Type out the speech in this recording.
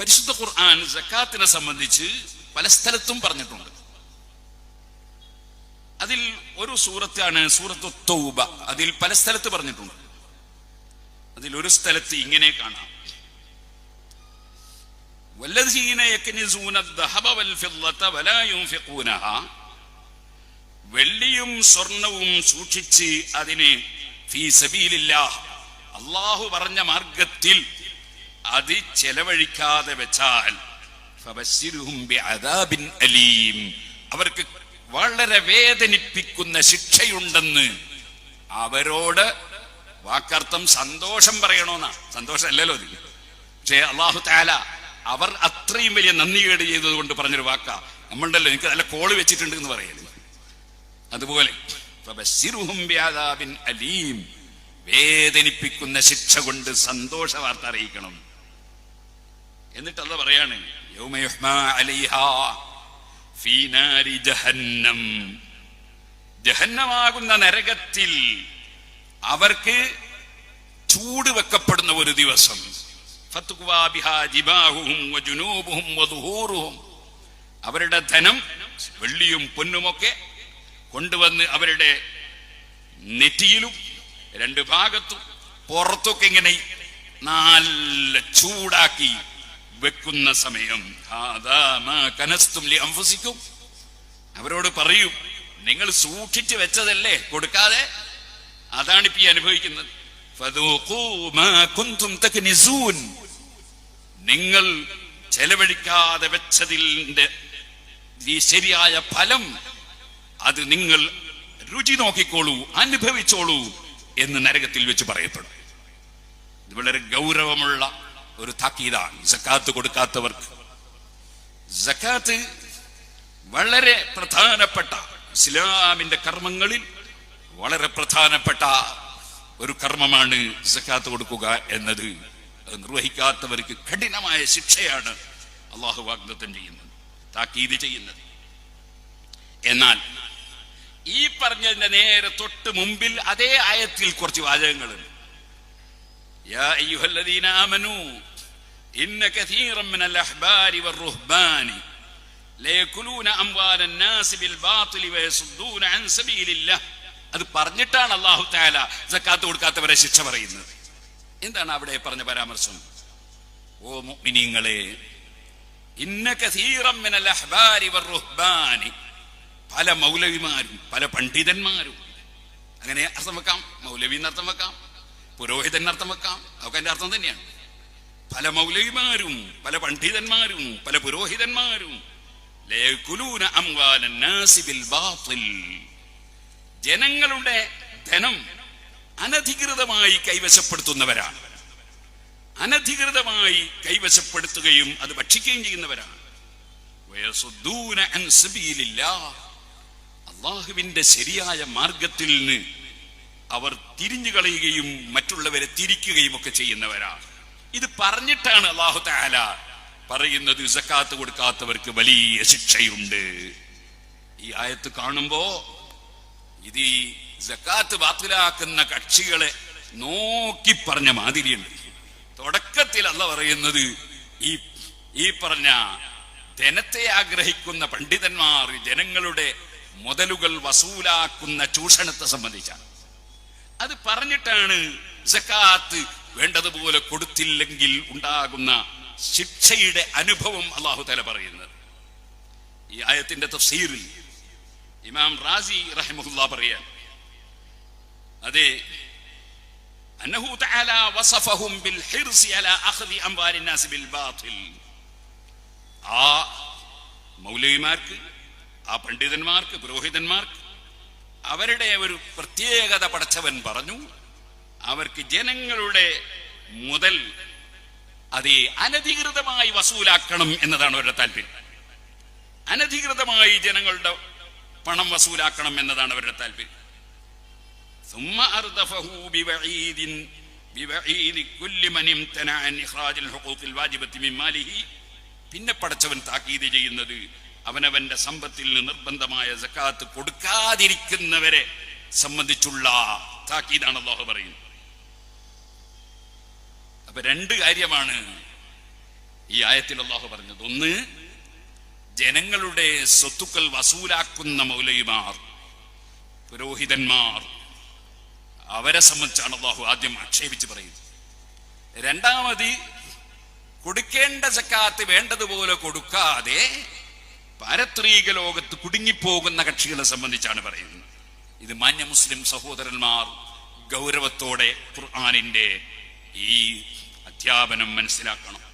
പരിശുദ്ധ ഖുർആൻ ജക്കാത്തിനെ സംബന്ധിച്ച് പല സ്ഥലത്തും പറഞ്ഞിട്ടുണ്ട്. അതിൽ ഒരു സൂറത്താണ് സൂറത്ത് തൗബ. അതിൽ പല സ്ഥലത്ത് പറഞ്ഞിട്ടുണ്ട്. അതിൽ ഒരു സ്ഥലത്ത് ഇങ്ങനെ കാണാം. വെള്ളിയും സ്വർണവും സൂക്ഷിച്ച് അതിനെ ഫീ സബീലില്ലാഹ്. അല്ലാഹു പറഞ്ഞ മാർഗത്തിൽ അത് ചെലവഴിക്കാതെ വെച്ചാൽ അലീം. അവർക്ക് വളരെ വേദനിപ്പിക്കുന്ന ശിക്ഷയുണ്ടെന്ന് അവരോട് വാക്കർത്ഥം സന്തോഷം പറയണോന്നാ. സന്തോഷം അല്ലല്ലോ ഇത് പക്ഷേ അള്ളാഹു താല അവർ അത്രയും വലിയ നന്ദികേട് ചെയ്തത് കൊണ്ട് പറഞ്ഞൊരു വാക്ക. നമ്മളുണ്ടല്ലോ എനിക്ക് നല്ല കോൾ വെച്ചിട്ടുണ്ട് എന്ന് പറയരുത് അതുപോലെ അലീം. വേദനിപ്പിക്കുന്ന ശിക്ഷ കൊണ്ട് സന്തോഷ വാർത്ത അറിയിക്കണം. എന്നിട്ട് അത് പറയാണ് ജഹന്നമാകുന്ന നരകത്തിൽ അവർക്ക് ചൂട് വെക്കപ്പെടുന്ന ഒരു ദിവസം. അവരുടെ ധനം വെള്ളിയും പൊന്നുമൊക്കെ കൊണ്ടുവന്ന് അവരുടെ നെറ്റിയിലും രണ്ട് ഭാഗത്തും പുറത്തൊക്കെ ഇങ്ങനെ നല്ല ചൂടാക്കി വെക്കുന്ന സമയം. അംഫസിക്കും. അവരോട് പറയും നിങ്ങൾ സൂക്ഷിച്ചു വെച്ചതല്ലേ കൊടുക്കാതെ? അതാണ് ഇപ്പൊ അനുഭവിക്കുന്നത്. നിങ്ങൾ ചെലവഴിക്കാതെ വെച്ചതിന്റെ ഈ ശരിയായ ഫലം അത് നിങ്ങൾ രുചി നോക്കിക്കോളൂ അനുഭവിച്ചോളൂ എന്ന് നരകത്തിൽ വെച്ച് പറയപ്പെടും. ഇത് വളരെ ഗൗരവമുള്ള ഒരു താക്കീതാണ്. സക്കാത്ത് കൊടുക്കാത്തവർക്ക്. സക്കാത്ത് വളരെ പ്രധാനപ്പെട്ട ഇസ്ലാമിന്റെ കർമ്മങ്ങളിൽ വളരെ പ്രധാനപ്പെട്ട ഒരു കർമ്മമാണ് സക്കാത്ത് കൊടുക്കുക എന്നത്. നിർവഹിക്കാത്തവർക്ക് കഠിനമായ ശിക്ഷയാണ് അള്ളാഹു വാഗ്ദത്തം ചെയ്യുന്നത് താക്കീത് ചെയ്യുന്നത്. എന്നാൽ ഈ പറഞ്ഞതിന്റെ നേരെ തൊട്ട് മുമ്പിൽ അതേ ആയത്തിൽ കുറച്ച് വാചകങ്ങളുണ്ട്. യാ അയ്യുഹല്ലദീന ഇന്ന കഥീറൻ മിനൽ അഹ്ബാരി വറുഹ്ബാനി ലയകുലൂന അംവാല الناس بالباطل ويصدون عن سبيل الله അത് പറഞ്ഞിട്ടാണ് അല്ലാഹു തആല സക്കാത്ത് കൊടുക്കാത്തവരെ ശിക്ഷ പറയുന്നത് എന്താണ് അവിടെ പറഞ്ഞ പരാമർശം ഓ മുഅ്മിനീങ്ങളെ ഇന്ന കഥീറൻ മിനൽ അഹ്ബാരി വറുഹ്ബാനി പല മൗലവിമാരും പല പണ്ഡിതന്മാരും അങ്ങനെ അർത്ഥം വെക്കാം മൗലവി എന്നർത്ഥം വെക്കാം പുരോഹിതൻ അർത്ഥം വെക്കാം അതൊക്കെ എന്റെ അർത്ഥം തന്നെയാണ് പല മൗലവിമാരും പല പണ്ഡിതന്മാരും പല പുരോഹിതന്മാരും. ജനങ്ങളുടെ ധനം അനധികൃതമായി കൈവശപ്പെടുത്തുന്നവരാണ് അനധികൃതമായി കൈവശപ്പെടുത്തുകയും അത് ഭക്ഷിക്കുകയും ചെയ്യുന്നവരാണ്. അള്ളാഹുവിന്റെ ശരിയായ മാർഗത്തിൽ നിന്ന് അവർ തിരിഞ്ഞു കളയുകയും മറ്റുള്ളവരെ തിരിക്കുകയും ഒക്കെ ചെയ്യുന്നവരാണ് ഇത് പറഞ്ഞിട്ടാണ് അള്ളാഹു താല പറയുന്നത് സക്കാത്ത് കൊടുക്കാത്തവർക്ക് വലിയ ശിക്ഷയുണ്ട്. ഈ ആയത്ത് കാണുമ്പോ ഇത് ഈ സക്കാത്ത് ബാത്തിലാക്കുന്ന കക്ഷികളെ നോക്കി പറഞ്ഞ മാതിരിയുണ്ട്. തുടക്കത്തിൽ അല്ല പറയുന്നത് ഈ ഈ പറഞ്ഞ ധനത്തെ ആഗ്രഹിക്കുന്ന പണ്ഡിതന്മാർ ജനങ്ങളുടെ മുതലുകൾ വസൂലാക്കുന്ന ചൂഷണത്തെ സംബന്ധിച്ചാണ്. അത് പറഞ്ഞിട്ടാണ് സക്കാത്ത് വേണ്ടതുപോലെ കൊടുത്തില്ലെങ്കിൽ ഉണ്ടാകുന്ന ശിക്ഷയുടെ അനുഭവം അള്ളാഹു തല പറയുന്നത്. ഈ ആയത്തിന്റെ തഫ്സീറിൽ ഇമാം റാസി റഹമുല്ല പറയാൻ അതെ വസഫഹും ബിൽ ഹിർസി അലാ അഖ്ദി അംവാലിൻ നാസ് ബിൽ ബാത്തിൽ. ആ മൗലവിമാർക്ക് ആ പണ്ഡിതന്മാർക്ക് പുരോഹിതന്മാർക്ക് അവരുടെ ഒരു പ്രത്യേകത പടച്ചവൻ പറഞ്ഞു അവർക്ക് ജനങ്ങളുടെ മുതൽ അത് അനധികൃതമായി വസൂലാക്കണം എന്നതാണ് അവരുടെ താല്പര്യം. അനധികൃതമായി ജനങ്ങളുടെ പണം വസൂലാക്കണം എന്നതാണ് അവരുടെ താല്പര്യം. പിന്നെ പടച്ചവൻ താക്കീത് ചെയ്യുന്നത് അവനവന്റെ സമ്പത്തിൽ നിർബന്ധമായ സക്കാത്ത് കൊടുക്കാതിരിക്കുന്നവരെ സംബന്ധിച്ചുള്ള താക്കീതാണ് അള്ളാഹു പറയുന്നത്. അപ്പൊ രണ്ട് കാര്യമാണ് ഈ ആയത്തിൽ അള്ളാഹു പറഞ്ഞത്. ഒന്ന് ജനങ്ങളുടെ സ്വത്തുക്കൾ വസൂലാക്കുന്ന മൗലയുമാർ പുരോഹിതന്മാർ അവരെ സംബന്ധിച്ചാണ് അള്ളാഹു ആദ്യം ആക്ഷേപിച്ച് പറയുന്നത്. രണ്ടാമത് കൊടുക്കേണ്ട സക്കാത്ത് വേണ്ടതുപോലെ കൊടുക്കാതെ പാരത്രീക ലോകത്ത് കുടുങ്ങിപ്പോകുന്ന കക്ഷികളെ സംബന്ധിച്ചാണ് പറയുന്നത്. ഇത് മാന്യ മുസ്ലിം സഹോദരന്മാർ ഗൗരവത്തോടെ ഖുർആാനിന്റെ ഈ അധ്യാപനം മനസ്സിലാക്കണം.